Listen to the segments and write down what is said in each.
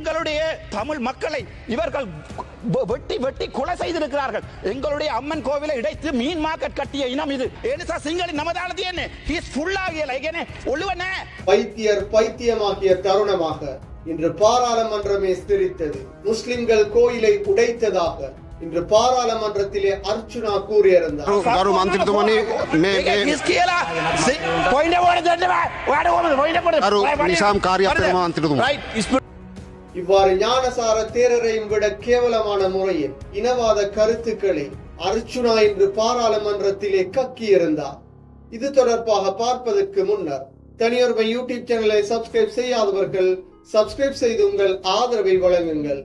எங்களுடைய தமிழ் மக்களை இவர்கள் வெட்டி வெட்டி கொலை செய்திருக்கிறார்கள். எங்களுடைய அம்மன் கோவிலை இடைத்து மீன் மார்க்கெட் கட்டிய இனம் இது. ஏனிசா சிங்களின் நமதானது என்ன? ஹீஸ் ஃபுல்லாகியல ஏனே ஒழுவன? பைத்தியர் பைத்தியமாகிய தருணமாக இன்று பாராளுமன்றமே சிரித்தது முஸ்லிம்கள் கோயிலை உடைத்ததாக இன்று பாராளுமன்றத்திலே அர்ச்சுனா கூறியிருந்தார். இவ்வாறு ஞானசார தேரரையும் விட கேவலமான முறையில் இனவாத கருத்துக்களை அர்ச்சுனா இன்று பாராளுமன்றத்திலே கக்கியிருந்தார். இது தொடர்பாக பார்ப்பதற்கு முன்னர் தனியொருமை யூடியூப் சேனலை சப்ஸ்கிரைப் செய்யாதவர்கள் சப்ஸ்கிரைப் செய்து உங்கள் ஆதரவை வழங்குங்கள்.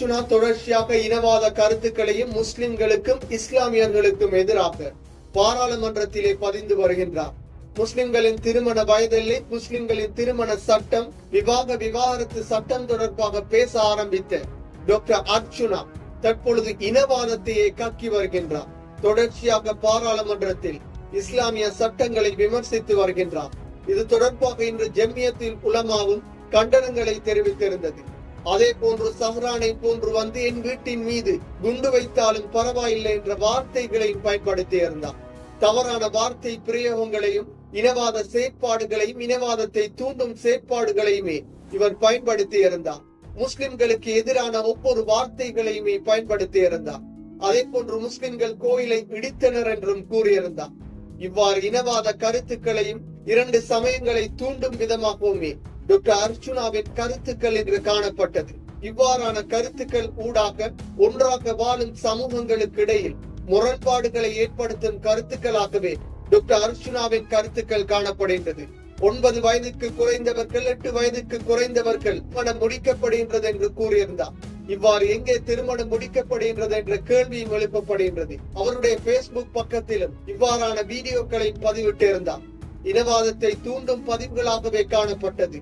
அர்ச்சுனா தொடர்ச்சியாக இனவாத கருத்துக்களையும் முஸ்லிம்களுக்கும் இஸ்லாமியர்களுக்கும் எதிராக பாராளுமன்றத்திலே பதிந்து வருகின்றார். முஸ்லிம்களின் திருமண வயதில்லை முஸ்லிம்களின் திருமண சட்டம் விவாக விவாகரத்து சட்டம் தொடர்பாக பேச ஆரம்பித்த டாக்டர் அர்ச்சுனா தற்பொழுது இனவாதத்தையே கக்கி வருகின்றார். தொடர்ச்சியாக பாராளுமன்றத்தில் இஸ்லாமிய சட்டங்களை விமர்சித்து வருகின்றார். இது தொடர்பாக இன்று ஜெம்மியத்தில் உலமாவும் கண்டனங்களை தெரிவித்திருந்தது. அதே போன்று சம்ரானை போன்று வந்து என் வீட்டின் மீது குண்டு வைத்தாலும் பரவாயில்லை என்ற வார்த்தைகளை பயன்படுத்தி இருந்தான். தவறான வார்த்தை பிரயோகங்களையும் இனவாத செயற்பாடுகளையும் இனவாதத்தை தூண்டும் செயற்பாடுகளையுமே இவர் பயன்படுத்தி இருந்தார் முஸ்லிம்களுக்கு எதிரான ஒவ்வொரு வார்த்தைகளையுமே பயன்படுத்தி இருந்தார் அதே போன்று முஸ்லிம்கள் கோயிலை இடித்தனர் என்றும் கூறியிருந்தார் இவ்வாறு இனவாத கருத்துக்களையும் இரண்டு சமயங்களை தூண்டும் விதமாகவுமே டாக்டர் அர்ச்சுனாவின் கருத்துக்கள் என்று காணப்பட்டது. இவ்வாறான கருத்துக்கள் ஊடாக ஒன்றாக வாழும் சமூகங்களுக்கு இடையில் முரண்பாடுகளை ஏற்படுத்தும் கருத்துக்களாகவே டாக்டர் அர்ச்சுனாவின் கருத்துக்கள் காணப்படுகின்றது. ஒன்பது வயதுக்கு குறைந்தவர்கள் எட்டு வயதுக்கு குறைந்தவர்கள் மனம் முடிக்கப்படுகின்றது என்று கூறியிருந்தார். இவ்வாறு எங்கே திருமணம் முடிக்கப்படுகின்றது என்ற கேள்வியும் எழுப்பப்படுகின்றது. அவருடைய பேஸ்புக் பக்கத்திலும் இவ்வாறான வீடியோக்களை பதிவிட்டிருந்தார். இனவாதத்தை தூண்டும் பதிவுகளாகவே காணப்பட்டது.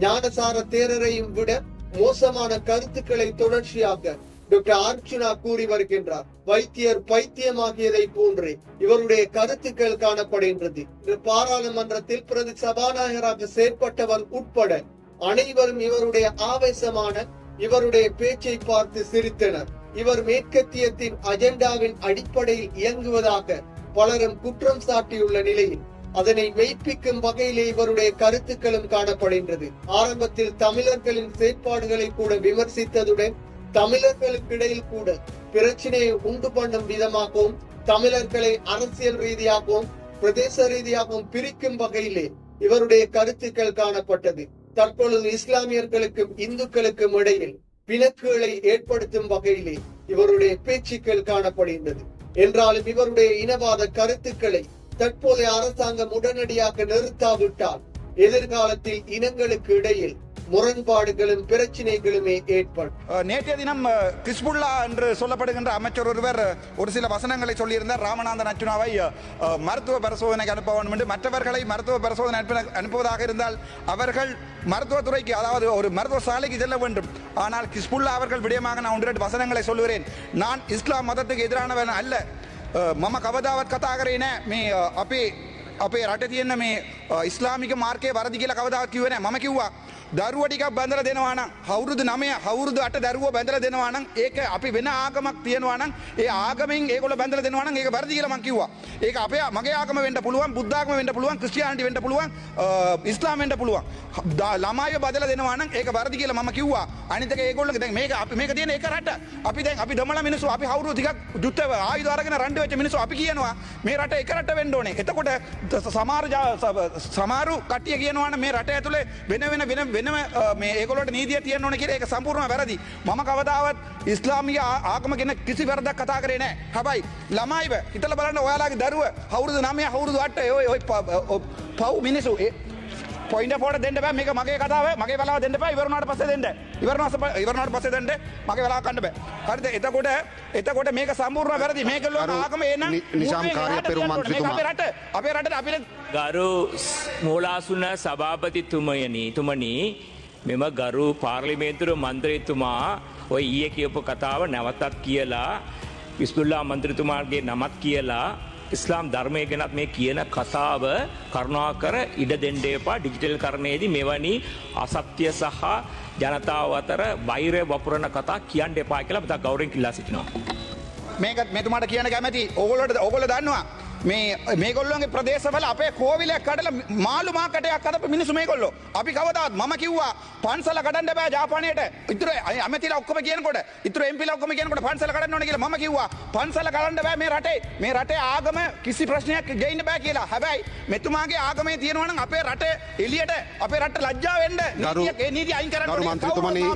ஞானசார தேரரையும் விட மோசமான கருத்துக்களை தொடர்ச்சியாக டாக்டர் அர்ச்சுனா கூறி வருகின்றார். வைத்தியர் பைத்தியமாகியதை போன்றே இவருடைய கருத்துக்கள் காணப்படுகின்றது. இன்று பாராளுமன்றத்தில் பிரதி சபாநாயகராக செயற்பட்டவர் உட்பட அனைவரும் இவருடைய ஆவேசமான இவருடைய பேச்சை பார்த்து சிரித்தனர். இவர் மேற்கத்தியத்தின் அஜெண்டாவின் அடிப்படையில் இயங்குவதாக பலரும் குற்றம் சாட்டியுள்ள நிலையில் அதனை மெய்ப்பிக்கும் வகையிலே இவருடைய கருத்துக்களும் காணப்படுகின்றது. ஆரம்பத்தில் தமிழர்களின் செயற்பாடுகளை கூட விமர்சித்ததுடன் தமிழர்களுக்கு இடையில் கூட பிரச்சனையை உண்டு பண்ணும் விதமாகவும் தமிழர்களை அரசியல் ரீதியாகவும் பிரதேச ரீதியாகவும் பிரிக்கும் வகையிலே இவருடைய கருத்துக்கள் காணப்பட்டது. தற்பொழுது இஸ்லாமியர்களுக்கும் இந்துக்களுக்கும் இடையில் பிணக்குகளை ஏற்படுத்தும் வகையிலே இவருடைய பேச்சுக்கள் காணப்படுகின்றது. என்றாலும் இவருடைய இனவாத கருத்துக்களை தற்போதைய அரசாங்கம் உடனடியாக நிறுத்தாவிட்டால் எதிர்காலத்தில் இனங்களுக்கு இடையில் முரண்பாடுகளும் பிரச்சனைகளுமே ஏற்படும். நேற்றைய தினம் கிஸ்புல்லா என்று சொல்லப்படுகின்ற அமைச்சர் ஒருவர் ஒரு சில வசனங்களை சொல்லியிருந்தார். ராமநாதன் அச்சுனாவை மருத்துவ பரிசோதனைக்கு அனுப்ப வேண்டும் என்று மற்றவர்களை மருத்துவ பரிசோதனை அனுப்ப- அனுப்புவதாக இருந்தால் அவர்கள் மருத்துவத்துறைக்கு அதாவது ஒரு மருத்துவ சாலைக்கு செல்ல வேண்டும். ஆனால் கிஸ்புல்லா அவர்கள் விடயமாக நான் ஒன்று ரெண்டு வசனங்களை சொல்லுகிறேன். நான் இஸ்லாம் மதத்துக்கு எதிரானவன் அல்ல. මම කවදාවත් කතා කරේ නෑ. මේ අ, අපේ අපේ රට තියෙන මේ අ, ඉස්ලාමික මාර්කය වරදි කියලා කවදාවත් කිව්වේ නෑ. මම කිව්වා දරුව ටිකක් බඳලා දෙනවා නම් අවුරුදු 9 අවුරුදු 8 දරුවෝ බඳලා දෙනවා නම් ඒක අපි වෙන ආගමක් තියනවා නම් ඒ ආගමෙන් ඒගොල්ලෝ බඳලා දෙනවා නම් ඒක වැරදි කියලා මම කිව්වා. ඒක අපේ මගේ ආගම වෙන්න පුළුවන් බුද්ධ ආගම වෙන්න පුළුවන් ක්‍රිස්තියානිටි වෙන්න පුළුවන් අ, ඉස්ලාම් වෙන්න පුළුවන්. ද- ළමයිව බදලා දෙනවා නම් ඒක වැරදි කියලා මම කිව්වා. අනිත් එක ඒගොල්ලෝ දැන් මේක අපි මේක තියෙන එක රට. අපි දැන් අපි දමලා මිනිස්සු අපි අවුරුදු ටිකක් යුද්ධ ආයුධ අරගෙන රණ්ඩු වෙච්ච මිනිස්සු අපි කියනවා මේ රට එක රට වෙන්න ඕනේ. එතකොට ත- සමහර ජා- ස- සමහරු කට්ටිය කියනවා නම් මේ රට ඇතුලේ වෙන වෙන වෙන වෙනම ඒකොලට නීතිය තියන ඕන කිය එක සම්පූර්ණ වැරදි. මම කවදාවත් ඉස්ලාමිය ආගම ගෙන කිසි වැරදක් කතා කරේ නෑ හැබයි ළමයිව හිතල බලන්න ඔයාලාගේ දරුව හවුරුදු නමය හවුරුදු අට ඔය පව් මිනිසු පොයින්ට පොට දෙන්න බෑ. මේක මගේ කතාව. මගේ වෙලාව දෙන්න බෑ. ඉවරනාට පස්සේ දෙන්න. ඉවරනාට පස්සේ- ඉවරනාට පස්සේ දෙන්න. මගේ වෙලාව කන්න බෑ. හරිද? එතකොට එතකොට මේක සම්පූර්ණ වැරදි. මේක ලෝක ආගම එනම් නිසාම් කාර්යපෙරුම් මන්ත්‍රීතුමා. අපේ රට අපේ රටට අපිට ගරු මූලාසුන සභාපතිතුමයනි තුමනි මෙම ගරු පාර්ලිමේන්තුර මන්ත්‍රීතුමා ඔය ඊය කියපු කතාව නැවතත් කියලා විස්පුල්ලා මන්ත්‍රතුමාගේ නමත් කියලා ඉස්ලාම් ධර්මය ගැනත් මේ කියන කතාව කරුණාකර ඉඩ දෙන්ඩේපා ඩිජිටල් කරණයේදී මෙවැනි අසත්‍යය සහ ජනතාව අතර වෛරය වපුරණ කතා කියන්න එපා කියලා බතා ගෞරෙන් කිල්ලා සිටිනවා. මේක මෙතුමාට කියන කැමති. ඕගොලට ඔගොල දන්නවා. මේ මේගොල්ලන්ගේ ප්‍රදේශවල අපේ කෝවිලයක් කඩල මාළු මාකටයක් අදප මිනිසු මේගොල්ලො. අපි කවදත් මම කිව්වා පන්සල කඩන්න බෑ ජාපානයට. ඉතුර අමති ඔක්කම කියනකොට ඉතුර එම්පි ඔක්කම කියනකොට පන්සල කඩන්න කියලා ම කිව්වා. පන්සල කඩන්න බෑ මේ රටේ. මේ රටේ ආගම කිසි ප්‍රශ්නයක් ගේන්න බෑ කියලා. හැබැයි මෙතුමාගේ ආගමේ තියෙනවන අපේ රට එලියට අපේ රට ලජ්ජාවෙන්ඩ නීති අයින් කරන්න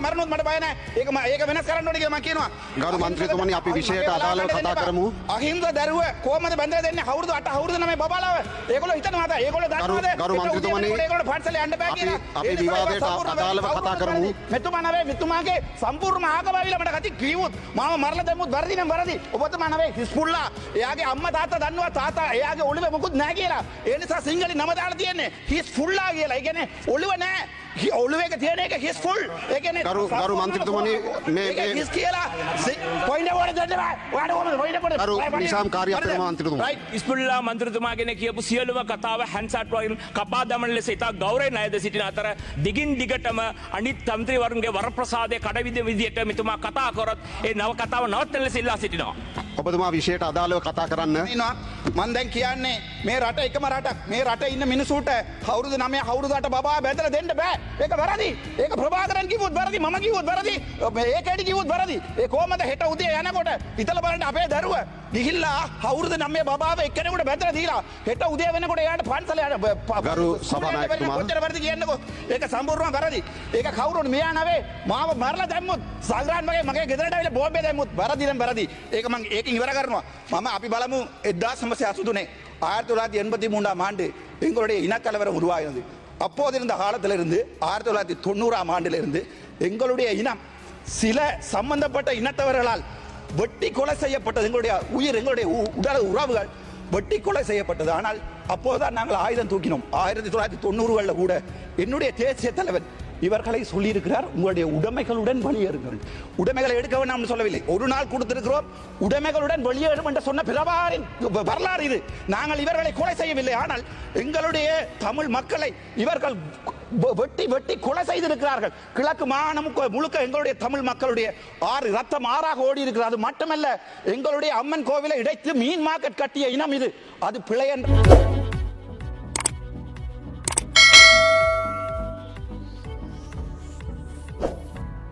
මරනුත් මට බයන ඒක ඒක වෙනස් කරන්න කියලා මම කියනවා. ගරු මන්ත්‍රීතුමනි, අපි විෂයට අදාළව කතා කරමු. අහිංස දරුව කොහමද බැඳ දෙන්නේ අවුරුදු 8 අවුරුදු 9 බබාලාව? ඒගොල්ලෝ හිතනවාද ඒගොල්ලෝ දන්නවද? ගරු- මන්ත්‍රීතුමනි, ඒගොල්ලෝ පන්සලේ යන්න බෑ කියලා. අපි විවාදයට අදාළව කතා කරමු. මෙතුමා නවේ මෙතුමාගේ සම්පූර්ණ ආගම ඇවිල්ලා මට කති කිව්වොත් මාව මරලා දැම්මුත් වැරදි නම් වැරදි. ඔබතුමා නවේ හිස්පුල්ලා එයාගේ අම්මා තාත්තා දන්නවා තාත්තා එයාගේ ඔළුවේ මොකුත් නැහැ කියලා. ඒ නිසා සිංහලෙන් නම දාලා තියෙන්නේ හිස්පුල්ලා කියලා. ඒ කියන්නේ ඔළුව නැහැ ඔළුවේක තියෙන එක හිස්පුල් ඒ කියන්නේ ගරු- ගරු මන්ත්‍රීතුමනි, මේ- මේ- හිස් කියලා පොයින්ට ෝඩ දෙන්න බෑ. ඔයාට කොහමද පොයින්ට කොට ගරු නිශාම් කාර්යප්‍රම මන්ත්‍රීතුමා. ඉස්පුල්ලා මන්ත්‍රතුමාගෙන කියපු සියලුම කතාව හැන්සට්වයින් කපා දමන ලෙස ඉතා ගෞරය අයද සිටින අතර දිගින් දිගටම අනිත් තන්ත්‍රීවරුන්ගේ වරප්‍රසාදය කඩවිද විදියට මෙතුමා කතා කොරත් ඒ නව කතාව නවත්තල සිල්ලා සිටිනවා. ඔබතුමා විෂයට අදාළව කතා කරන්න. ඉන්නවා. මන් දැන් කියන්නේ මේ රට එකම රටක්. මේ රට ඉන්න මිනිසුට කවුරුද නමය කවුරුදට බා බැදල දෙන්න බෑ ඒක වැරදි ඒක ප්‍රභාකරන් කිව්වොත් වැරදි මම කිව්වොත් වැරදි ඒකඩි කිව්වොත් වැරදි ඒ කොහමද හෙට උදේ යනකොට හිතල බලන්න අපේ දරුව ගිහිල්ලා කවුරුද නම්ේ බාව එක්කෙනෙකුට බැදල දීලා හෙට උදේ වෙනකොට එයාට පන්සල ගරු සභානායකතුමා. කොච්චර වැරදි කියන්නකො ඒක සම්පූර්ණ වැරදි ඒක කවුරුන් මෙයා නවේ මාව මරලා දැම්මුත් සල්රාන් වගේ මගේ ගෙදරට ඇවිල්ලා බෝම්බේ දැම්මුත් වැරදි නම් වැරදි ඒක මං ඒකෙන් ඉවර කරනවා මම අපි බලමු 1983 ஆயிரத்தி தொள்ளாயிரத்தி எண்பத்தி மூன்றாம் ஆண்டு எங்களுடைய இனக்கலவரம் அப்போது அப்போதிருந்த காலத்திலிருந்து ஆயிரத்தி தொள்ளாயிரத்தி தொண்ணூறாம் ஆண்டிலிருந்து எங்களுடைய இனம் சில சம்பந்தப்பட்ட இனத்தவர்களால் வெட்டி கொலை செய்யப்பட்டது. எங்களுடைய உயிர் எங்களுடைய உ- உடல் உறவுகள் வெட்டி கொலை செய்யப்பட்டது. ஆனால் அப்போதுதான் நாங்கள் ஆயுதம் தூக்கினோம். ஆயிரத்தி தொள்ளாயிரத்தி தொண்ணூறுகளில் கூட என்னுடைய தேசிய தலைவர் இவர்களை சொல்லியிருக்கிறார் உங்களுடைய உடைமைகளுடன் வெளியேறுங்கள். உடைமைகளை எடுக்க வேண்டாம் சொல்லவில்லை. ஒரு நாள் கொடுத்திருக்கிறோம் உடைமைகளுடன் வெளியேறும் என்று சொன்ன பிரபாரின் வரலாறு இது. நாங்கள் இவர்களை கொலை செய்யவில்லை ஆனால் எங்களுடைய தமிழ் மக்களை இவர்கள் வெட்டி வெட்டி கொலை செய்திருக்கிறார்கள். கிழக்கு மாகாணம் முழுக்க எங்களுடைய தமிழ் மக்களுடைய ஆறு ரத்தம் ஆறாக ஓடி இருக்கிறது அது மட்டுமல்ல எங்களுடைய அம்மன் கோவிலை இடைத்து மீன் மார்க்கெட் கட்டிய இனம் இது. அது பிழை என்று